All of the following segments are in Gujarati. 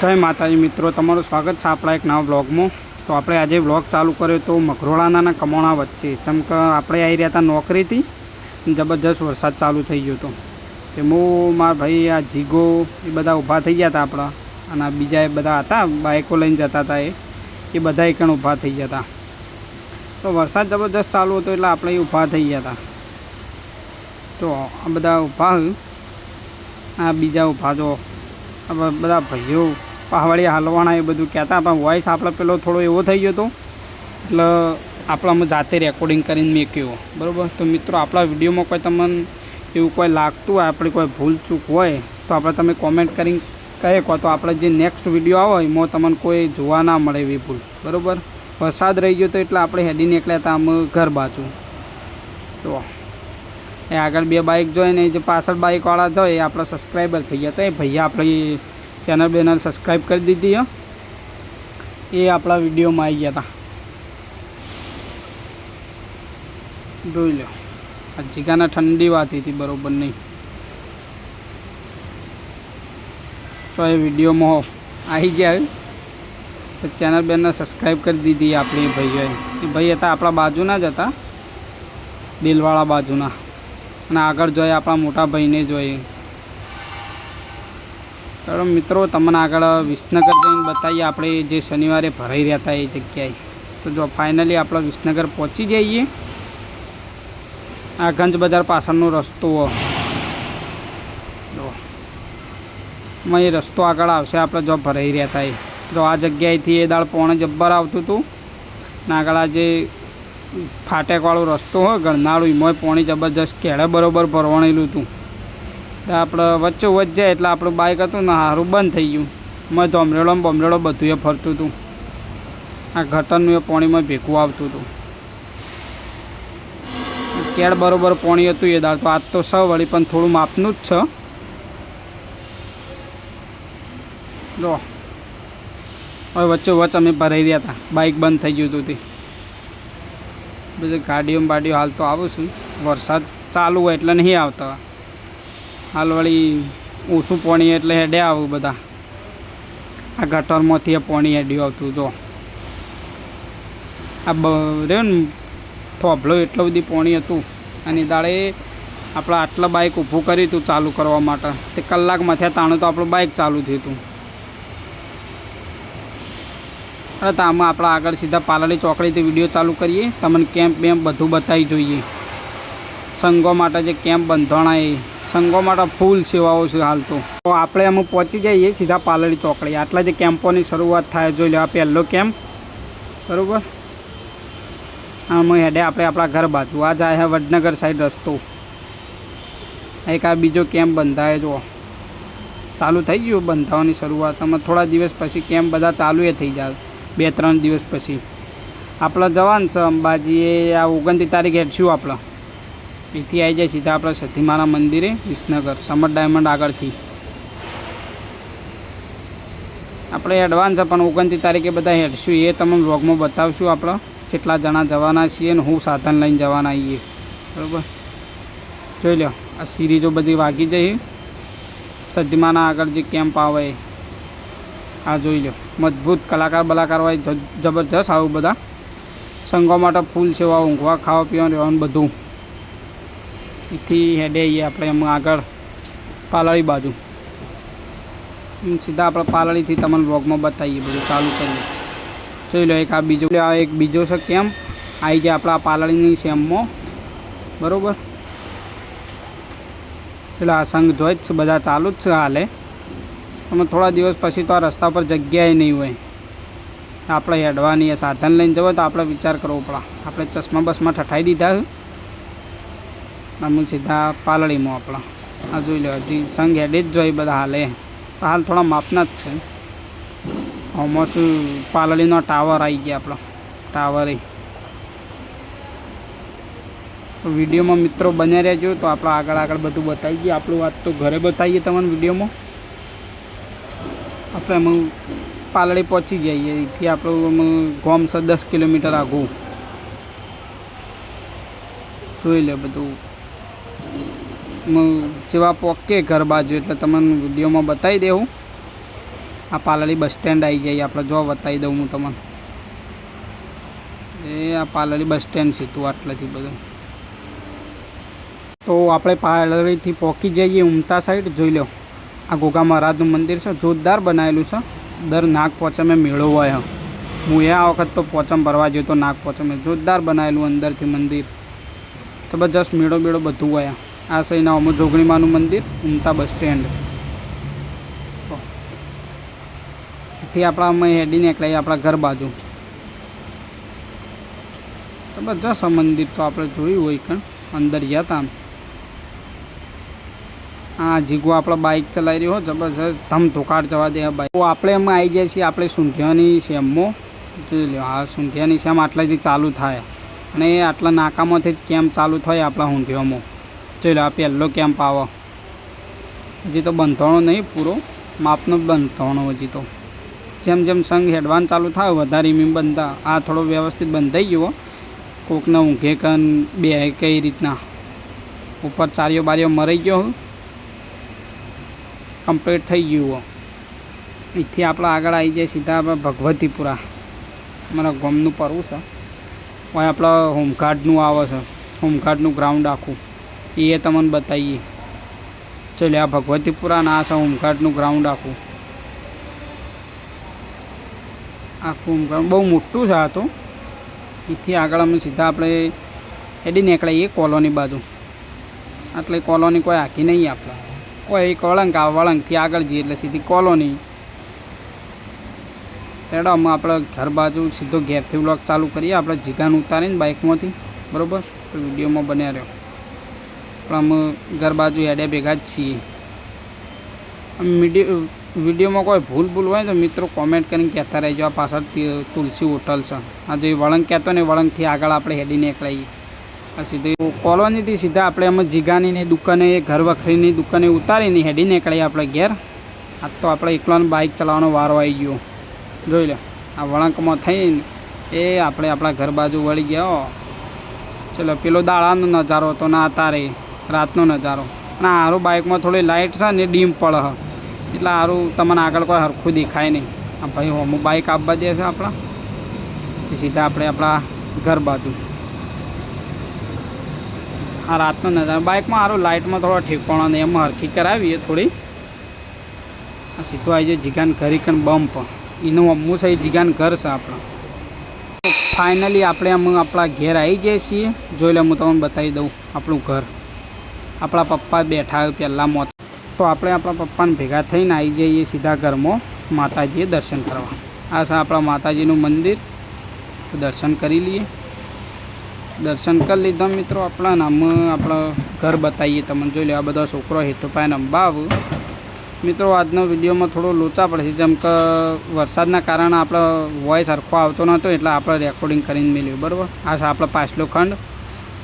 જય માતાજી મિત્રો, તમારું સ્વાગત છે આપણા એક નવા બ્લોગમાં તો આપણે આજે બ્લોગ ચાલુ કર્યો તો મઘરોળાના કમોણા વચ્ચે. જેમ કે આપણે આવી રહ્યા હતા નોકરીથી, જબરજસ્ત વરસાદ ચાલુ થઈ ગયો હતો. તે મારા ભાઈ આ જીગો એ બધા ઊભા થઈ ગયા હતા આપણા. અને બીજા એ બધા હતા બાઇકો લઈને જતા હતા એ. એ બધા એકણ ઊભા થઈ ગયા હતા. તો વરસાદ જબરજસ્ત ચાલુ હતો એટલે આપણે એ ઊભા થઈ ગયા હતા. તો આ બધા ઊભા આ બીજા ઊભા જો. બધા ભાઈઓ પહાડી હાલવાના એ બધું કહેતા પણ વોઇસ આપણે પેલો થોડો એવો થઈ ગયો હતો. એટલે આપણામાં જાતે રેકોર્ડિંગ કરીને મેક્યો બરાબર? તો મિત્રો, આપણા વિડીયોમાં કોઈ તમને એવું કોઈ લાગતું હોય આપણે કોઈ ભૂલ ચૂક હોય, તો આપણે તમે કોમેન્ટ કરીને કહે કહો તો આપણે જે નેક્સ્ટ વીડિયો આવે, એમાં તમને કોઈ જોવા ના મળે એવી ભૂલ. બરાબર? વરસાદ રહી ગયો તો એટલે આપણે હેડી નીકળ્યા હતા અમે ઘર બાજુ. તો એ આગળ બે બાઇક જોઈએ ને જે પાછળ બાઇકવાળા જોઈએ એ આપણા સબસ્ક્રાઈબર થઈ ગયા હતા. એ ભૈયા આપણી ચેનલ બેનલ સબસ્ક્રાઈબ કરી દીધી એ આપણા વિડીયોમાં આવી ગયા હતા જોઈ લો આ જીગાના ઠંડી વાતી હતી, બરોબર નહીં. તો એ વિડીયોમાં આવી ગયા તો ચેનલ બેનને સબસ્ક્રાઈબ કરી દીધી આપણી ભાઈઓએ. એ ભાઈ હતા આપણા બાજુના જ હતા. દિલવાળા બાજુના. અને આગળ જોઈએ આપણા મોટા ભાઈને જોઈએ ચાલો મિત્રો, તમને આગળ વિસનગર જઈને બતાવીએ. આપણે જે શનિવારે ભરાઈ રહ્યા હતા એ જગ્યાએ. તો જો ફાઇનલી આપણે વિસનગર પહોંચી જઈએ. આ ગંજ બજાર પાછળનો રસ્તો. એમાં એ રસ્તો આગળ આવશે આપણે જો ભરાઈ રહ્યા હતા એ. જો આ જગ્યાએથી એ દાળ પોણે જબ્બર આવતું હતું. ને આગળ આ જે ફાટેકવાળો રસ્તો હોય ગણનાળું એમાંય પોણી જબરજસ્ત કેળે બરોબર ભરવાણેલું હતું. તો આપણે વચ્ચે વચ્ચે જાય એટલે આપણું બાઇક હતું ને સારું બંધ થઈ ગયું. મેં ધોમરેડો બમરેડો બધું એ ફરતું હતું. આ ગટરનું એ પાણીમાં ભેગું આવતું હતું. કેળ બરોબર પાણી હતું એ દાળ. તો આજ તો સ વળી પણ થોડું માપનું જ છે. જો. હવે વચ્ચે વચ અમે ભરાઈ રહ્યા હતા. બાઇક બંધ થઈ ગયું હતું તે. બધી ગાડીઓ બાડીઓ હાલ તો આવું છું. વરસાદ ચાલુ હોય એટલે નહીં આવતા. હાલ વળી ઓછું પાણી એટલે હેડે આવું બધા. આ ગટરમાંથી પાણી હેડ્યું આવતું, જો. આ રહ્યો ને, થોભલો એટલું બધી પાણી હતું. અને દાડે આપણે આટલા બાઇક ઊભું કર્યું હતું ચાલુ કરવા માટે. તે કલાકમાંથી તાણું તો આપણું બાઇક ચાલુ થયું હતું. અરે તો આમાં આપણે આગળ સીધા પાલડી ચોકડીથી વીડિયો ચાલુ કરીએ. તમને કેમ્પ બેમ્પ બધું બતાવી જોઈએ. સંઘો માટે જે કેમ્પ બંધાણા એ સંઘો માટે ફૂલ સેવાઓ છે હાલ તો. આપણે અમે પહોંચી જઈએ સીધા પાલડી ચોકડી. આટલા જે કેમ્પોની શરૂઆત થાય જોઈ લો આ પહેલો કેમ્પ. બરાબર? આમ હેડે આપણે આપણા ઘર બાજુ. આ જાય છે વડનગર સાઈડ રસ્તો. એક આ બીજો કેમ્પ બંધાય જો ચાલુ થઈ ગયું બંધાવાની શરૂઆત. અમે થોડા દિવસ પછી કેમ્પ બધા ચાલુ એ થઈ જાય. બે ત્રણ દિવસ પછી. આપણે જવાનું છે અંબાજીએ. આ ઓગણત્રીસ તારીખે હેઠશું આપણે. અહીંથી આવી જાય સીધા આપણે સતીમાના મંદિરે, વિસનગર, સમર ડાયમંડ આગળથી. આપણે એડવાન્સ પણ ઓગણત્રીસ તારીખે બધા હેડશું એ તમને વ્લોગમાં બતાવશું આપણે. કેટલા જણા જવાના છીએ ને હું સાધન લઈને જવાના આવીએ બરાબર? જોઈ લો આ સિરીજો બધી વાગી જઈ સદીમાના આગળ જે કેમ્પ આવે, આ જોઈ લો મજબૂત કલાકાર બલાકાર હોય, જબરજસ્ત આવું બધા. સંઘો માટે ફૂલ સેવા, ઊંઘવા ખાવા પીવાનું રહેવાનું બધું. એથી હેડે આવીએ આપણે એમ આગળ પાલળી બાજુ. સીધા આપણે પાલળીથી તમને બ્લોગમાં બતાવીએ બધું ચાલુ કરીએ. જોઈ લો એક આ બીજો, આ એક બીજો છે કેમ? આવી ગયા આપણા પાલળીની સેમમાં. બરાબર? એટલે આ સંઘ જોઈ જ છે, બધા ચાલુ જ છે હાલે. તમે થોડા દિવસ પછી તો આ રસ્તા પર જગ્યાએ નહીં હોય. આપણે હેડવાની સાધન લઈને જવો તો આપણે વિચાર કરવો પડે. આપણે ચશ્મા બસમાં ઠઠાઈ દીધા છે સીધા પાલડીમાં આપણા. આ જોઈ લો, હજી સંઘ હેડે જ જોઈએ બધા હાલે. હાલ થોડા માપના જ છે. ઓમોસ્ટ શું પાલડીનો ટાવર આવી ગયા આપણો, ટાવરે. વિડીયોમાં મિત્રો બન્યા રહેજો, તો આપણે આગળ આગળ બધું બતાવી દઈએ. આપણું વાત તો ઘરે બતાવીએ તમને વિડીયોમાં. આપણે એમ પાલડી પહોંચી જઈએ અહીંથી આપણું ગોમ છે દસ કિલોમીટર આઘું જોઈ લે બધું. જેવા પોકે ઘર બાજુ, એટલે તમને વિડીયોમાં બતાવી દેવું. આ પાલડી બસ સ્ટેન્ડ આવી ગઈ, આપણે જો બતાવી દઉં હું તમને. એ આ પાલડી બસ સ્ટેન્ડ છે તું આટલેથી બધું. તો આપણે પાલડીથી પહોંચી જઈએ ઉમતા સાઈડ, જોઈ લો આ ગોગા મહારાજનું મંદિર છે, જોરદાર બનાવેલું છે. દર નાગ પોચમે મેળો હોય, હું. એ આ વખત તો પોચમ ભરવા ગયો તો નાગ પોચમે જોરદાર બનાવેલું અંદરથી મંદિર. જબરજસ્ત મેળો બેળો બધું હોય આ સહીના અમુ જોગણીમાનું મંદિર, ઉમતા બસ સ્ટેન્ડ. એથી આપણા અમે હેડી નીકળાઈએ આપણા ઘર બાજુ. જબરજસ્ત આ મંદિર તો આપણે જોયું હોય કણ, અંદર ગયા હતા આ જીગો આપણો બાઇક ચલાવી રહ્યો, જબરજસ્ત ધમ ધોકાડ જવા દે આ તો આપણે એમાં આવી જાય છીએ, આપણે સૂંઢિયાની શેમમાં જોઈ લો હા સૂંઢિયાની શેમ આટલાથી ચાલુ થાય. અને એ આટલા નાકામાંથી જ કેમ ચાલુ થાય આપણા ઊંધિયામાં જોઈ લો આ પહેલો કેમ્પ આવો. હજી તો બંધાણો નહીં પૂરો, માપનો બંધાણો હજી તો. જેમ જેમ સંઘ હેડવાન ચાલુ થાય વધારે મીમ બનતા, આ થોડો વ્યવસ્થિત બંધાઈ ગયો કોકને ઊંઘે કન બે કઈ રીતના. ઉપર ચારિયો બારીઓ મરાઈ ગયો કમ્પ્લીટ થઈ ગયું અહીંથી આપણે આગળ આવી જાય સીધા આપણે ભગવતીપુરા. અમારા ગામનું પરવું છે. હોય આપણા હોમગાર્ડનું આવે છે. હોમગાર્ડનું ગ્રાઉન્ડ આખું. એ તમને બતાવીએ. ચાલો, આ ભગવતીપુરા ના છે હોમગાર્ડનું ગ્રાઉન્ડ આખું. આખું હોમગાર્ડ બહુ મોટું છે આ તો. એથી આગળ અમે સીધા આપણે એડી નીકળાઈએ કોલોની બાજુ. એટલે કોલોની કોઈ આખી નહીં આપણે. કોઈ એક વળંક આ વળંકથી આગળ જઈએ એટલે સીધી કોલોની. તેડો અમે આપણે ઘર બાજુ સીધો ઘેરથી વ્લોગ ચાલુ કરીએ, આપણે જીગાન ઉતારીને બાઇકમાંથી. બરાબર? તો વિડીયોમાં બન્યા રહ્યો પણ અમે ઘર બાજુ હેડે ભેગા જ છીએ. મીડિયો વિડીયોમાં કોઈ ભૂલ ભૂલ હોય તો મિત્રો કોમેન્ટ કરીને કહેતા રહેજો. આ પાછળ તુલસી હોટલ છે. આ જે વળંગ કહેતો ને વળંગથી આગળ આપણે હેડી નીકળાઈએ આ સીધી કોલોનીથી સીધા આપણે અમે જીગાનીની દુકાને, ઘર વખરીની દુકાને ઉતારીને હેડી નીકળીએ આપણે ઘેર. આજ તો આપણે એકલાનો બાઇક ચલાવવાનો વારો આવી ગયો. જોઈ લો, આ વળંકમાં થઈને એ આપણે આપણા ઘર બાજુ વળી ગયા. ચલો, પેલો દાડાનો નજારો હતો ના તારે. રાતનો નજારો. અને સારું બાઇકમાં થોડી લાઇટ છે ને ડીમ પડે હ. એટલે સારું તમને આગળ કોઈ સરખું દેખાય નહીં. આ ભાઈ હોમું બાઇક આપવા દે છે આપણા. તે સીધા આપણે આપણા ઘર બાજુ. આ રાતનો નજારો. બાઇકમાં સારું લાઇટમાં થોડો ઠેકવાનો નહીં એમાં હરખી કરાવીએ થોડી. આ સીધું આવી જાય જીગાન ઘરી કણ બમ્પ. એનું અમ્મું છે એ જીગાન ઘર છે આપણા. ફાઇનલી આપણે અમે આપણા ઘેર આવી જઈએ છીએ. જોઈ લે, હું તમને બતાવી દઉં આપણું ઘર. આપણા પપ્પા બેઠા હોય પહેલાં મોત. તો આપણે આપણા પપ્પાને ભેગા થઈને આવી જઈએ સીધા ઘરમાં માતાજીએ દર્શન કરવા. આ છે આપણા માતાજીનું મંદિર. તો દર્શન કરી લઈએ. દર્શન કરી લીધા મિત્રો આપણા નામ, આપણા ઘર બતાવીએ તમને. જોઈ લો, આ બધા છોકરો હેતુભાઈ અંબાવ મિત્રો, આજનો વિડીયોમાં થોડો લોચા પડશે. જેમ કે વરસાદના કારણે આપણો વોઇસ સરખો આવતો નહોતો, એટલે આપણે રેકોર્ડિંગ કરીને મેળવ્યું, બરાબર? આ છે આપણો પાછલો ખંડ.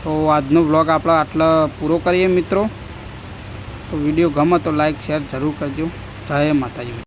તો આજનો વ્લોગ આપણે આટલો પૂરો કરીએ મિત્રો. તો વીડિયો ગમે તો લાઈક શેર જરૂર કરજો. જય માતાજી.